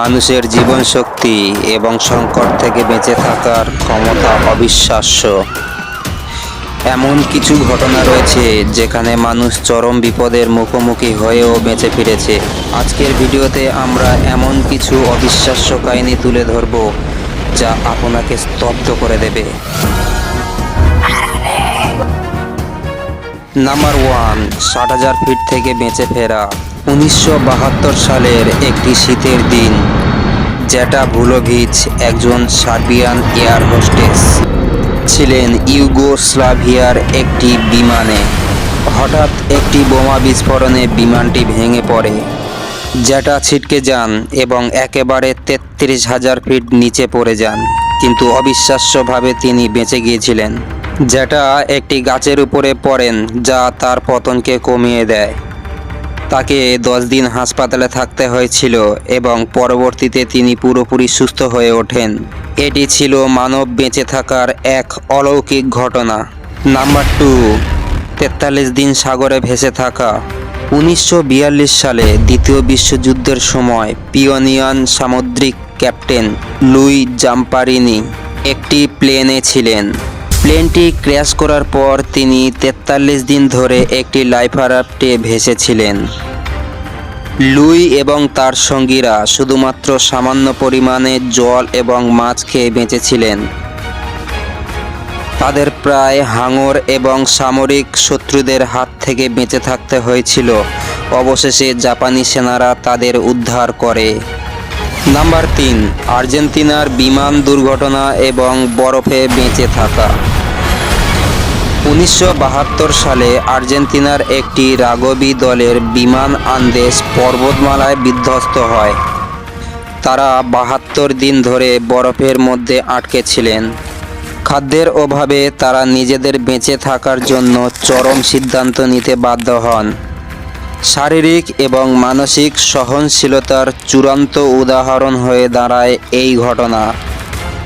মানুষের জীবন শক্তি এবং সংকট থেকে বেঁচে থাকার ক্ষমতা অবিশ্বাস্য। এমন কিছু ঘটনা রয়েছে যেখানে মানুষ চরম বিপদের মুখোমুখি হয়েও বেঁচে ফিরেছে। আজকের ভিডিওতে আমরা এমন কিছু অবিশ্বাস্য কাহিনী তুলে ধরব যা আপনাকে স্তব্ধ করে দেবে। নাম্বার ওয়ান ষাট হাজার ফিট থেকে বেঁচে ফেরা। উনিশশো বাহাত্তর সালের একটি শীতের দিন, জ্যাটা ভুলোভিচ একজন সার্বিয়ান এয়ার হোস্টেস। ছিলেন ইউগোস্লাভিয়ার একটি বিমানে। হঠাৎ একটি বোমা বিস্ফোরণে বিমানটি ভেঙে পড়ে। জ্যাটা ছিটকে যান এবং একেবারে তেত্রিশ হাজার ফিট নিচে পড়ে যান, কিন্তু অবিশ্বাস্যভাবে তিনি বেঁচে গিয়েছিলেন। যেটা একটি গাছের উপরে পড়েন যা তার পতনকে কমিয়ে দেয়। তাকে দশ দিন হাসপাতালে থাকতে হয়েছিল এবং পরবর্তীতে তিনি পুরোপুরি সুস্থ হয়ে ওঠেন। এটি ছিল মানব বেঁচে থাকার এক অলৌকিক ঘটনা। নাম্বার টু, তেতাল্লিশ দিন সাগরে ভেসে থাকা। উনিশশো বিয়াল্লিশ সালে দ্বিতীয় বিশ্বযুদ্ধের সময় পিওনিয়ান সামুদ্রিক ক্যাপ্টেন লুই জাম্পারিনি একটি প্লেনে ছিলেন। প্লেনটি ক্র্যাশ করার পর তিনি তেতাল্লিশ দিন ধরে একটি লাইফার রাফটে ভেসেছিলেন। লুই এবং তার সঙ্গীরা শুধুমাত্র সামান্য পরিমাণে জল এবং মাছ খেয়ে বেঁচেছিলেন। তাদের প্রায় হাঙর এবং সামরিক শত্রুদের হাত থেকে বেঁচে থাকতে হয়েছিল। অবশেষে জাপানি সেনারা তাদের উদ্ধার করে। নাম্বার তিন, আর্জেন্টিনার বিমান দুর্ঘটনা এবং বরফে বেঁচে থাকা। উনিশশো বাহাত্তর সালে আর্জেন্টিনার একটি রাগবি দলের বিমান আন্দেশ পর্বতমালায় বিধ্বস্ত হয়। তারা বাহাত্তর দিন ধরে বরফের মধ্যে আটকে ছিলেন। খাদ্যের অভাবে তারা নিজেদের বেঁচে থাকার জন্য চরম সিদ্ধান্ত নিতে বাধ্য হন। শারীরিক এবং মানসিক সহনশীলতার চূড়ান্ত উদাহরণ হয়ে দাঁড়ায় এই ঘটনা।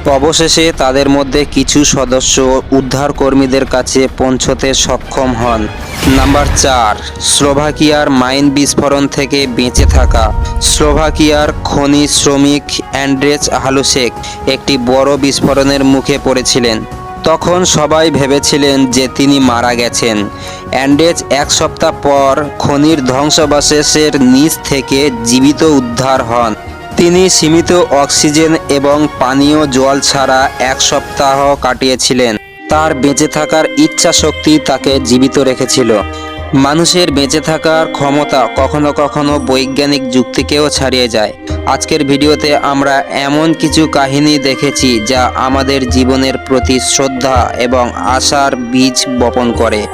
অবশেষে তাদের মধ্যে কিছু সদস্য উদ্ধারকর্মীদের কাছে পৌঁছতে সক্ষম হন। নাম্বার চার, স্লোভাকিয়ার মাইন বিস্ফোরণ থেকে বেঁচে থাকা। স্লোভাকিয়ার খনি শ্রমিক অ্যান্ড্রেজ হালুসেক একটি বড় বিস্ফোরণের মুখে পড়েছিলেন। তখন সবাই ভেবেছিলেন যে তিনি মারা গেছেন। অ্যান্ডেজ এক সপ্তাহ পর খনির ধ্বংসাবশেষের নিচ থেকে জীবিত উদ্ধার হন। তিনি সীমিত অক্সিজেন এবং পানীয় জল ছাড়া এক সপ্তাহ কাটিয়েছিলেন। তার বেঁচে থাকার ইচ্ছা শক্তি তাকে জীবিত রেখেছিল। মানুষের বেঁচে থাকার ক্ষমতা কখনো কখনো বৈজ্ঞানিক যুক্তিকেও ছাড়িয়ে যায়। আজকের ভিডিওতে আমরা এমন কিছু কাহিনী দেখেছি যা আমাদের জীবনের প্রতি শ্রদ্ধা এবং আশার বীজ বপন করে।